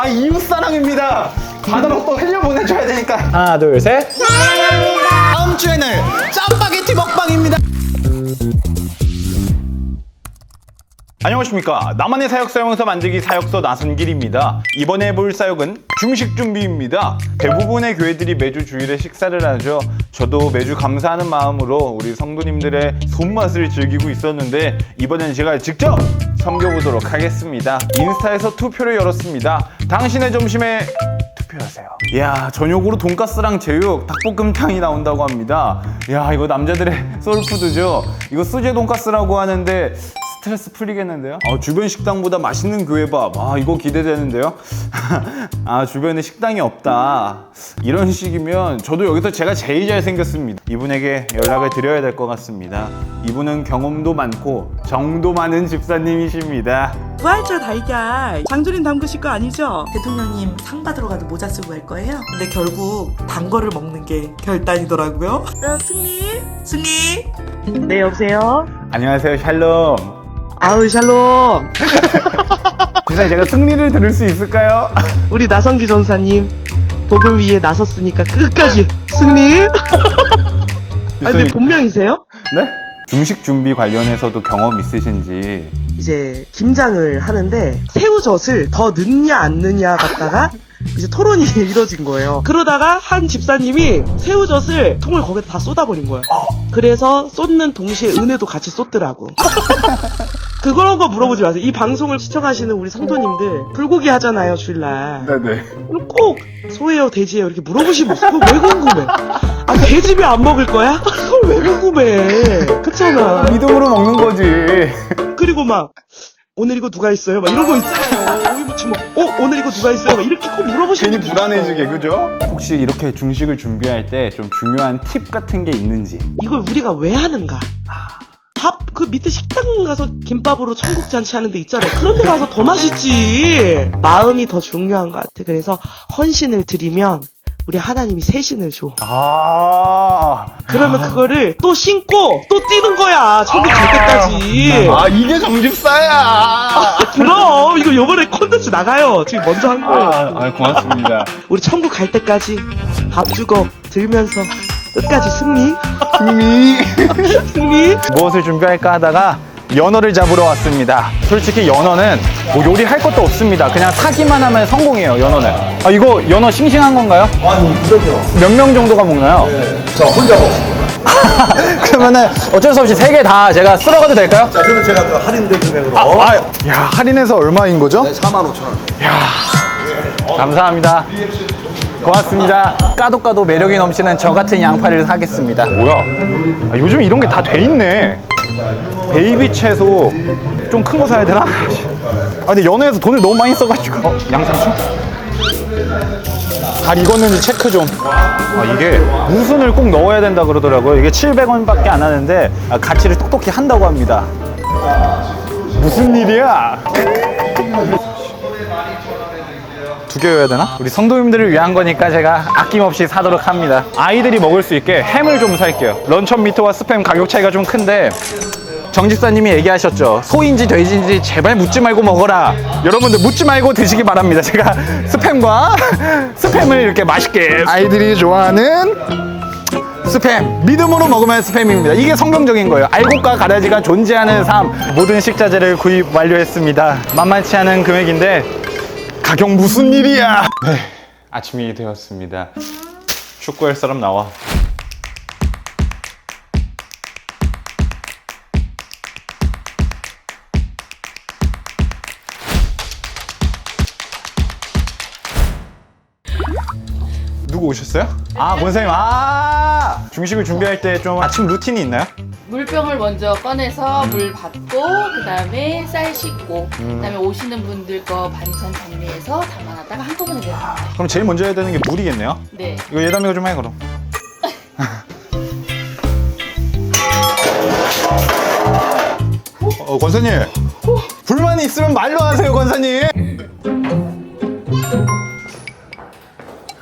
아 이웃 사랑입니다. 바다로 또 흘려 보내줘야 되니까. 하나 둘 셋. 다음 주에는 짜파게티 먹방입니다 안녕하십니까 나만의 사역서 영서 만들기 사역서 나선길입니다 이번에 볼 사역은 중식 준비입니다 대부분의 교회들이 매주 주일에 식사를 하죠 저도 매주 감사하는 마음으로 우리 성도님들의 손맛을 즐기고 있었는데 이번엔 제가 직접 섬겨보도록 하겠습니다 인스타에서 투표를 열었습니다 당신의 점심에 투표하세요. 이야 저녁으로 돈가스랑 제육, 닭볶음탕이 나온다고 합니다. 이야 이거 남자들의 소울푸드죠. 이거 수제 돈가스라고 하는데 스트레스 풀리겠는데요? 아, 주변 식당보다 맛있는 교회밥. 아 이거 기대되는데요? 아 주변에 식당이 없다. 이런 식이면 저도 여기서 제가 제일 잘생겼습니다. 이분에게 연락을 드려야 될 것 같습니다. 이분은 경험도 많고 정도 많은 집사님이십니다. 부활절 달걀 장조림 담그실 거 아니죠? 대통령님 상 받으러 가도 모자 쓰고 갈 거예요? 근데 결국 단 거를 먹는 게 결단이더라고요. 야, 승리? 승리? 네 여보세요? 안녕하세요 샬롬. 아우 샬롬 집사님 제가 승리를 들을 수 있을까요? 우리 나성기 전사님 복음 위에 나섰으니까 끝까지 승리 아 근데 본명이세요? 네? 중식 준비 관련해서도 경험 있으신지 이제 김장을 하는데 새우젓을 더 넣냐 안 넣냐 갖다가 이제 토론이 이뤄진 거예요. 그러다가 한 집사님이 새우젓을 통을 거기다 다 쏟아버린 거예요. 그래서 쏟는 동시에 은혜도 같이 쏟더라고. 그런 거 물어보지 마세요. 이 방송을 시청하시는 우리 성도님들 불고기 하잖아요 주일날. 네네 그럼 꼭 소예요 돼지예요 이렇게 물어보시면 없어. 그거 왜 궁금해? 아 돼지비 안 먹을 거야? 그걸 왜 궁금해? 그렇잖아. 믿음으로 먹는 거지 그리고 막 오늘 이거 누가 있어요? 막 이런 거 있잖아요. 오이 무침 뭐, 어 오늘 이거 누가 있어요? 막 이렇게 꼭 물어보시면 괜히 불안해지게 그죠? 혹시 이렇게 중식을 준비할 때 좀 중요한 팁 같은 게 있는지 이걸 우리가 왜 하는가? 밥 그 밑에 식당 가서 김밥으로 청국잔치 하는 데 있잖아요. 그런 데 가서 더 맛있지. 마음이 더 중요한 것 같아. 그래서 헌신을 드리면 우리 하나님이 새신을 줘. 아, 그러면 그거를 또 신고 또 뛰는 거야. 천국 갈 때까지. 아 이게 정집사야 그럼 이거 요번에 콘텐츠 나가요. 지금 먼저 한 거예요. 아, 아 고맙습니다 우리 천국 갈 때까지 밥 주고 들면서 끝까지 승리 승리 승리 무엇을 준비할까 하다가 연어를 잡으러 왔습니다. 솔직히 연어는 뭐 요리할 것도 없습니다. 그냥 사기만 하면 성공이에요, 연어는. 아, 이거 연어 싱싱한 건가요? 아니 그렇죠. 몇명 정도가 먹나요? 저 혼자 먹습니다. 그러면은 어쩔 수 없이 세 개 다 제가 쓸어가도 될까요? 자 그러면 제가 그 할인된 금액으로 아, 아, 야, 할인해서 얼마인 거죠? 네, 4만 5천 원. 감사합니다. 고맙습니다. 까도 까도 매력이 넘치는 저 같은 양파를 사겠습니다. 뭐야? 아, 요즘 이런 게 다 돼 있네. 베이비 채소 좀 큰 거 사야 되나? 아 근데 연애에서 돈을 너무 많이 써가지고. 어, 양상추? 잘 익었는지 체크 좀. 아, 이게 무순을 꼭 넣어야 된다 그러더라고요. 이게 700원밖에 안 하는데 아, 가치를 똑똑히 한다고 합니다. 무슨 일이야? 두 개여야 되나? 우리 성도님들을 위한 거니까 제가 아낌없이 사도록 합니다. 아이들이 먹을 수 있게 햄을 좀 살게요. 런천 미트와 스팸 가격 차이가 좀 큰데 정 집사님이 얘기하셨죠. 소인지 돼지인지 제발 묻지 말고 먹어라. 여러분들 묻지 말고 드시기 바랍니다. 제가 스팸과 스팸을 이렇게 맛있게 아이들이 좋아하는 스팸 믿음으로 먹으면 스팸입니다 이게 성경적인 거예요 알곡과 가라지가 존재하는 삶 모든 식자재를 구입 완료했습니다 만만치 않은 금액인데 가격 무슨 일이야? 네 아침이 되었습니다. 축구할 사람 나와 누구 오셨어요? 아 권사님 아 중식을 준비할 때 좀 아침 루틴이 있나요? 물병을 먼저 꺼내서 물 받고 그 다음에 쌀 씻고 그 다음에 오시는 분들 거 반찬 정리해서 담아놨다가 한꺼번에 내려요. 그럼 제일 먼저 해야 되는 게 물이겠네요 네. 이거 예담이가 좀 해 그럼 어, 권사님 불만이 있으면 말로 하세요 권사님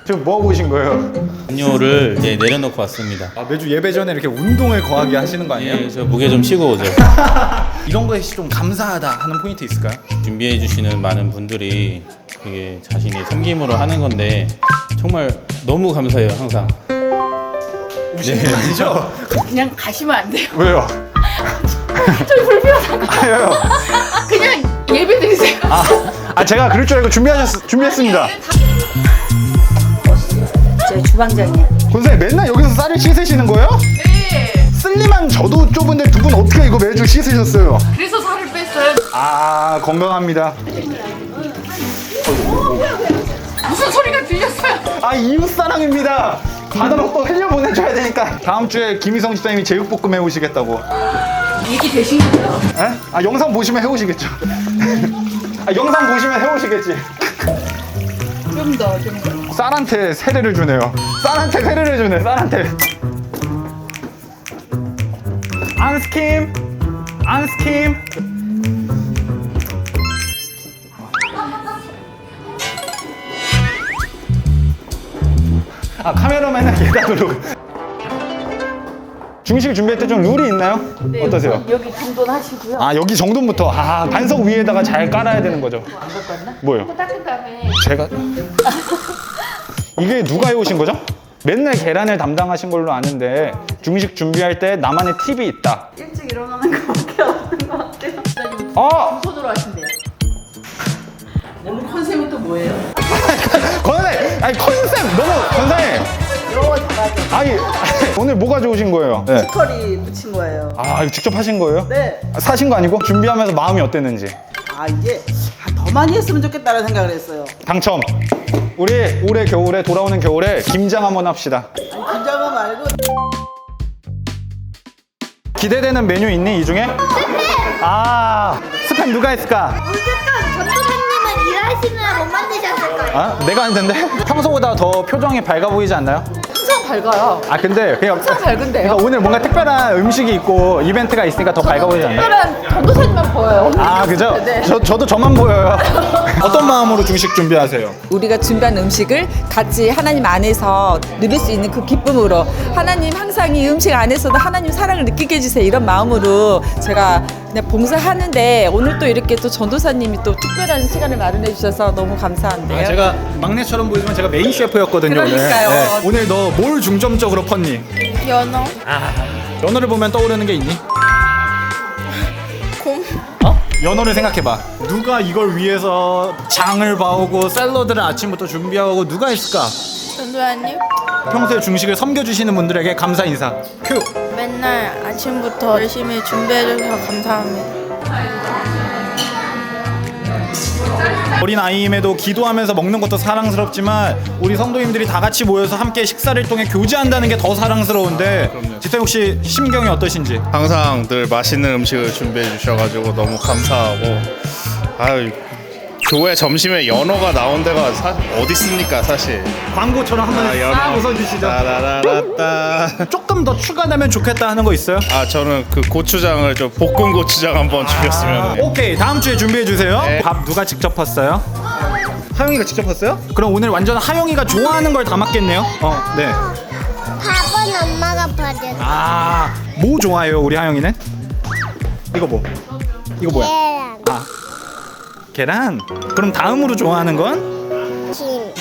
지금 뭐 하고 오신 거예요? 음료를 이제 내려놓고 왔습니다. 아, 매주 예배 전에 이렇게 운동을 거하게 하시는 거 아니에요? 예, 저 무게 좀 쉬고 오죠. 이런 것이 좀 감사하다 하는 포인트 있을까요? 준비해 주시는 많은 분들이 되게 자신이 섬김으로 하는 건데 정말 너무 감사해요 항상. 네. 아니죠? 그냥 가시면 안 돼요. 왜요? 저희 불편하다고. 아요. 그냥 예배 드리세요. 아, 아 제가 그럴 줄 알고 준비하셨 준비했습니다. 제 주방장이요. 권사님 맨날 여기서 쌀을 씻으시는 거예요? 네. 슬림한 저도 좁은데 두 분 어떻게 이거 매주 씻으셨어요? 그래서 살을 뺐어요. 아 건강합니다. 무슨 소리가 들렸어요? 아 이웃 사랑입니다. 받아놓고 또 흘려 보내줘야 되니까. 다음 주에 김희성 집사님이 제육볶음 해오시겠다고. 얘기 되신 거예요? 에? 아 영상 보시면 해오시겠죠. 아 영상 보시면 해오시겠지. 좀 더, 좀 더. 쌀한테 세례를 주네요. 쌀한테 세례를 주네. 쌀한테. 안 스킴, 안 스킴. 아 카메라맨은 계단으로. 중식 준비할 때 좀 룰이 있나요? 어떠세요? 여기 정돈 하시고요. 아 여기 정도부터 아 반석 위에다가 잘 깔아야 되는 거죠. 뭐요? 닦은 다음에 제가 이게 누가 해오신 거죠? 맨날 계란을 담당하신 걸로 아는데 중식 준비할 때 나만의 팁이 있다. 일찍 일어나는 거밖에 없는 것 같아요. 어, 손으로 하신대요. 오늘 컨셉은 또 뭐예요? 건사님, 아니 컨셉 너무 건사님. 아니 오늘 뭐 가져오신 거예요? 네. 커리 붙인 거예요. 아 이거 직접 하신 거예요? 네. 아, 사신 거 아니고 준비하면서 마음이 어땠는지 아 이게 아, 더 많이 했으면 좋겠다는 생각을 했어요. 당첨. 우리 올해 겨울에 돌아오는 겨울에 김장 한번 합시다. 아니, 긴장은 말고 기대되는 메뉴 있니 이 중에? 아 스팸 누가 했을까? 무조건 전도사님은 일하시느라 못 만드셨을 거예요. 아 내가 했는데 평소보다 더 표정이 밝아 보이지 않나요? 항상 밝아요. 아 근데 그냥 항상 밝은데요? 그러니까 오늘 뭔가 특별한 음식이 있고 이벤트가 있으니까 더 밝아 보이지 않나요? 특별한 전도사님만 보여요. 아 그죠? 네. 저, 저도 저만 보여요 어떤 마음으로 중식 준비하세요? 우리가 준비한 음식을 같이 하나님 안에서 누릴 수 있는 그 기쁨으로 하나님 항상 이 음식 안에서도 하나님 사랑을 느끼게 해주세요 이런 마음으로 제가 그냥 봉사하는데 오늘 또 이렇게 또 전도사님이 또 특별한 시간을 마련해 주셔서 너무 감사한데요. 아, 제가 막내처럼 보이지만 제가 메인 셰프였거든요 그러니까요. 오늘 네. 오늘 너 뭘 중점적으로 펐니? 연어. 연어를 보면 떠오르는 게 있니? 곰? 어? 연어를 생각해봐 누가 이걸 위해서 장을 봐오고 샐러드를 아침부터 준비하고 누가 했을까? 전도사님 평소에 중식을 섬겨주시는 분들에게 감사 인사 큐! 맨날 아침부터 열심히 준비해줘서 감사합니다. 어린 아이임에도 기도하면서 먹는 것도 사랑스럽지만 우리 성도님들이 다 같이 모여서 함께 식사를 통해 교제한다는 게 더 사랑스러운데 집사 혹시 심경이 어떠신지? 항상 늘 맛있는 음식을 준비해 주셔가지고 너무 감사하고. 아유 교회 점심에 연어가 나온 데가 사, 어디 있습니까 사실? 광고처럼 한번 아, 연어. 싹 웃어주시죠. 따라라라따 조금 더 추가되면 좋겠다 하는 거 있어요? 아 저는 그 고추장을 좀 볶은 고추장 한번 주셨으면 오케이 다음 주에 준비해 주세요. 네. 밥 누가 직접 팠어요? 하영이가 직접 팠어요? 그럼 오늘 완전 하영이가 좋아하는 걸 담았겠네요. 어, 네. 밥은 엄마가 받았어. 아, 뭐 좋아해요 우리 하영이는? 이거 뭐? 이거 뭐야? 아, 계란. 그럼 다음으로 좋아하는 건?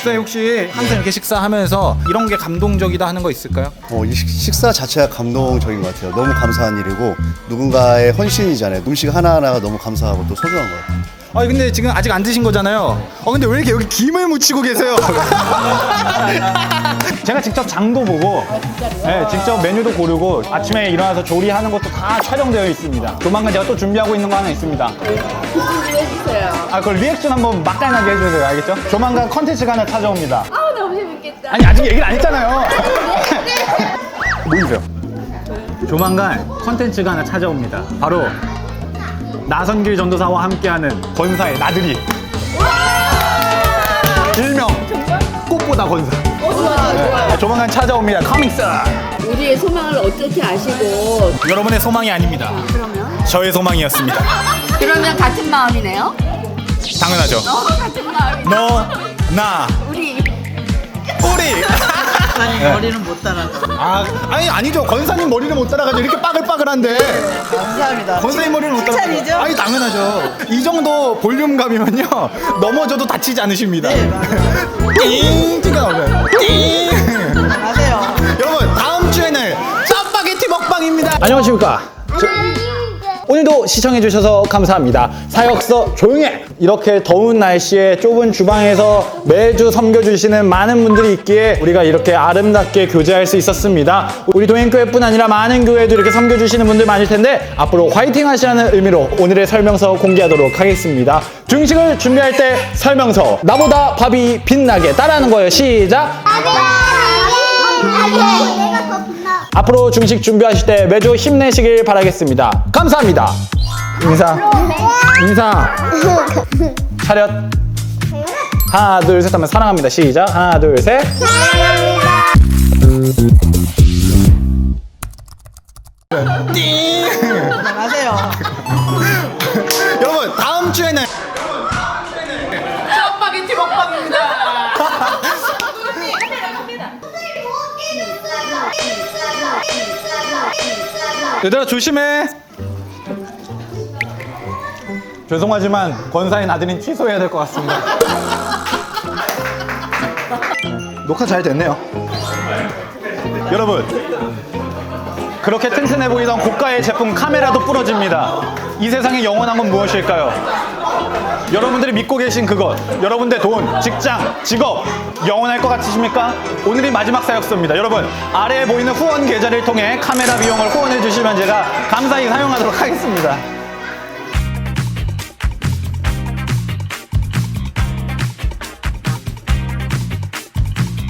김. 선생님 혹시 항상 이렇게 식사하면서 이런 게 감동적이다 하는 거 있을까요? 어, 이 식- 식사 자체가 감동적인 것 같아요. 너무 감사한 일이고 누군가의 헌신이잖아요. 음식 하나하나가 너무 감사하고 또 소중한 것 같아요. 아 근데 지금 아직 안 드신 거잖아요. 어 근데 왜 이렇게 여기 김을 묻히고 계세요? 제가 직접 장도 보고, 네, 직접 메뉴도 고르고 아침에 일어나서 조리하는 것도 다 촬영되어 있습니다. 조만간 제가 또 준비하고 있는 거 하나 있습니다. 해주세요. 아 그걸 리액션 한번 맛깔나게 해주세요, 알겠죠? 조만간 컨텐츠가 하나 찾아옵니다. 아, 너무 재밌겠다. 아니 아직 얘기를 안 했잖아요. 보이세요? 조만간 컨텐츠가 하나 찾아옵니다. 바로 나선길 전도사와 함께하는 권사의 나들이. 일명 꽃보다 권사. 네, 조만간 찾아옵니다. 커밍 스 우리의 소망을 어떻게 아시고 여러분의 소망이 아닙니다. 그러면? 저의 소망이었습니다. 그러면 같은 마음이네요? 당연하죠. 어, 같은 마음이 너, 나, 우리 뿌리. 아니 머리는 못 따라가. 아, 아니 아니죠. 권사님 머리를 못 따라가죠. 이렇게 빠글빠글한데. 감사합니다. 권사님 머리를 못 따라가. 칭찬이죠? 아니 당연하죠. 이 정도 볼륨감이면요 넘어져도 다치지 않으십니다. 네, 맞아요. 띵 띵가 나오 맞아요. 여러분 다음 주에는 짜파게티 먹방입니다. 안녕하십니까. 저- 오늘도 시청해주셔서 감사합니다. 사역서 조용해! 이렇게 더운 날씨에 좁은 주방에서 매주 섬겨주시는 많은 분들이 있기에 우리가 이렇게 아름답게 교제할 수 있었습니다. 우리 동행교회뿐 아니라 많은 교회도 이렇게 섬겨주시는 분들 많을 텐데 앞으로 화이팅 하시라는 의미로 오늘의 설명서 공개하도록 하겠습니다. 중식을 준비할 때 설명서 나보다 밥이 빛나게 따라하는 거예요. 시작! 내가 더 빛나. 앞으로 중식 준비하실 때 매주 힘내시길 바라겠습니다. 감사합니다. 인사. 인사. 차렷. 하나, 둘, 셋 하면 사랑합니다. 시작. 하나, 둘, 셋. 맞아요. 여러분, 다음 주에는 짜파게티 먹방입니다. 얘들아 조심해. 죄송하지만 권사인 아들인 취소해야 될 것 같습니다. 녹화 잘 됐네요. 여러분, 그렇게 튼튼해 보이던 고가의 제품 카메라도 부러집니다. 이 세상에 영원한 건 무엇일까요? 여러분들이 믿고 계신 그것, 여러분들 돈, 직장, 직업 영원할 것 같으십니까? 오늘이 마지막 사역서입니다. 여러분 아래에 보이는 후원 계좌를 통해 카메라 비용을 후원해 주시면 제가 감사히 사용하도록 하겠습니다.